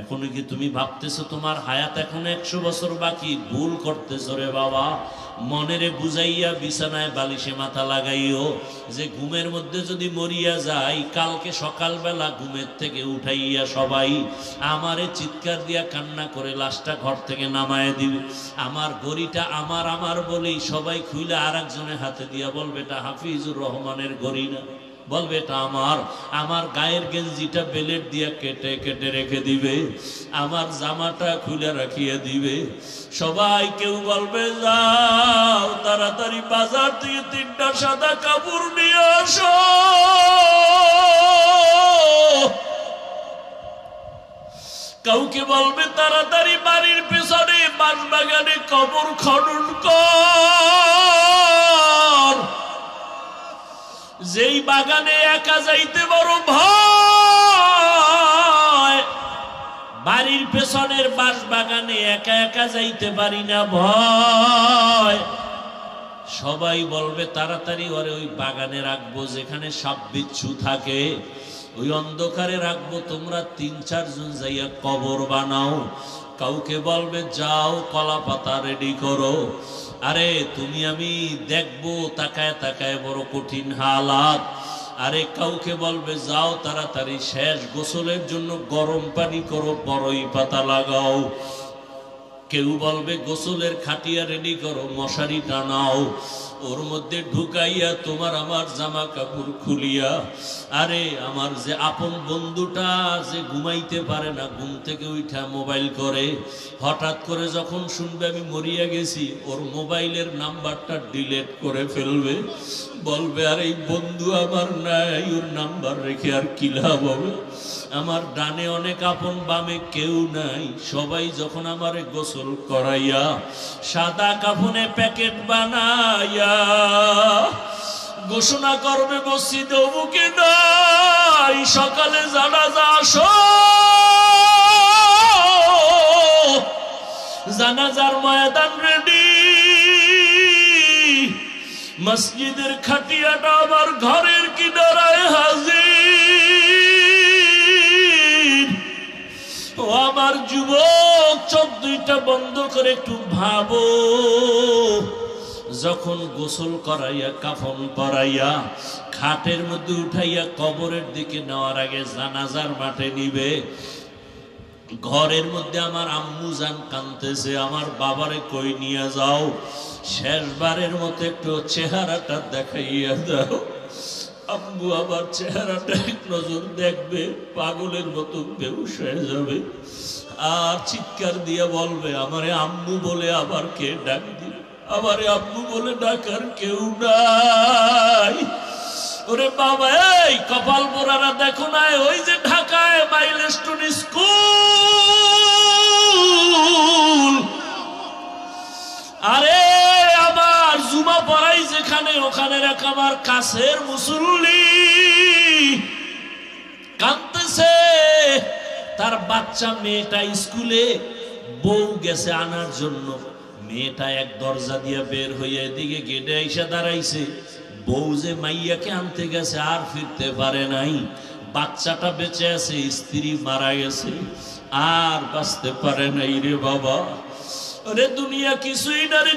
এখনও কি তুমি ভাবতেছো তোমার হায়াত এখন একশো বছর বাকি? ভুল করতেছো রে বাবা। মনেরে বুঝাইয়া বিছানায় বালিশে মাথা লাগাইও যে ঘুমের মধ্যে যদি মরিয়া যাই, কালকে সকালবেলা ঘুমের থেকে উঠাইয়া সবাই আমারে চিৎকার দিয়া কান্না করে লাশটা ঘর থেকে নামায় দিবে। আমার গড়িটা আমার আমার বলেই সবাই খুইলে আর হাতে দিয়া বলবে, এটা হাফিজুর রহমানের গড়ি না। বলবে এটা আমার আমার গায়ের গেঞ্জিটা বেলেট দিয়ে কেটে কেটে রেখে দিবে, আমার জামাটা খুলে রাখিয়ে দিবে। সবাই কেউ বলবে, যাও তাড়াতাড়ি বাজার থেকে তিনটা সাদা কাপড় নিয়ে আসো। কাউকে বলবে, তাড়াতাড়ি বাড়ির পেছনে বাগানে কবর খনন কর। যেই বাগানে একা যাইতে বড় ভয়, বাড়ির পেছনের বাঁশ বাগানে একা একা যাইতে পারি না ভয়। সবাই বলবে, তাড়াতাড়ি ওরে ওই বাগানে রাখব যেখানে সাপ বিচ্ছু থাকে। ওই অন্ধকারে রাখব। তোমরা তিন চারজন যাইয়া কবর বানাও। কাউকে বলবে, যাও কলা পাতা রেডি করো। আরে, তুমি আমি দেখব তাকায় তাকায় বড় কঠিন হালাত। আরে, কাউকে বলবে, যাও তাড়াতাড়ি শেষ গোসলের জন্য গরম পানি করো, বড়ই পাতা লাগাও। কেউ বলবে, গোসলের খাটিয়া রেডি করো মশারি টানাও ওর মধ্যে ঢুকাইয়া তোমার আমার জামা কাপড় খুলিয়া, আরে আমার যে আপন বন্ধুটা যে ঘুমাইতে পারে না, ঘুম থেকে উঠা মোবাইল করে। হঠাৎ করে যখন শুনবে আমি মরিয়া গেছি, ওর মোবাইলের নাম্বারটা ডিলেট করে ফেলবে। বলবে, আর এই বন্ধু আমার নাই, ওর নাম্বার রেখে আর কি লাভ হবে? আমার ডানে অনেক আপন বামে কেউ নাই। সবাই যখন আমারে গোসল করাইয়া সাদা কাফনে প্যাকেট বানাইয়া ঘোষণা করবে, মসজিদ অমুকে নাই, সকালে জানা জানাজা আসো। জানাজার ময়দান রেডি মসজিদের খাটিয়াটা আমার ঘরের কিনারায় চোখ দুইটা বন্ধ করে একটু ভাবো। যখন গোসল করাইয়া, কাফন পরাইয়া, খাটের মধ্যে উঠাইয়া কবরের দিকে নেওয়ার আগে জানাজার মাঠে নিবে, ঘরের মধ্যে আমার আম্মু জান কানতেছে আমার বাবারে কই নিয়ে যাও? শেষবারের মতো একটু চেহারাটা দেখাইয়া দাও। আম্মু আবার চেহারাটা এক নজর দেখবে, পাগলের মতো বেউস হয়ে যাবে। আর চিৎকার দিয়ে বলবে, আমারে আম্মু বলে আবার কে ডাক দিবে আমারে আব্বু বলে ডাকার কেউ নাই। ওরে বাবা, এই কপাল পোড়ারা দেখো না, ওই যে ঢাকায় স্কুল ওখানে এক আমার কাছের মুসল্লি কাঁদতেছে, তার বাচ্চা মেয়েটা স্কুলে বউ গেছে আনার জন্য। মেয়েটা এক দরজা দিয়ে বের হইয়া এদিকে গেটে এসে দাঁড়াইছে। বউ যে মাইয়াকে আনতে গেছে আর ফিরতে পারে নাই। বাচ্চাটা বেঁচে আছে, স্ত্রী মারা গেছে, আর বাঁচতে পারে নাই রে বাবা। রে দুনিয়া কিছুই না রে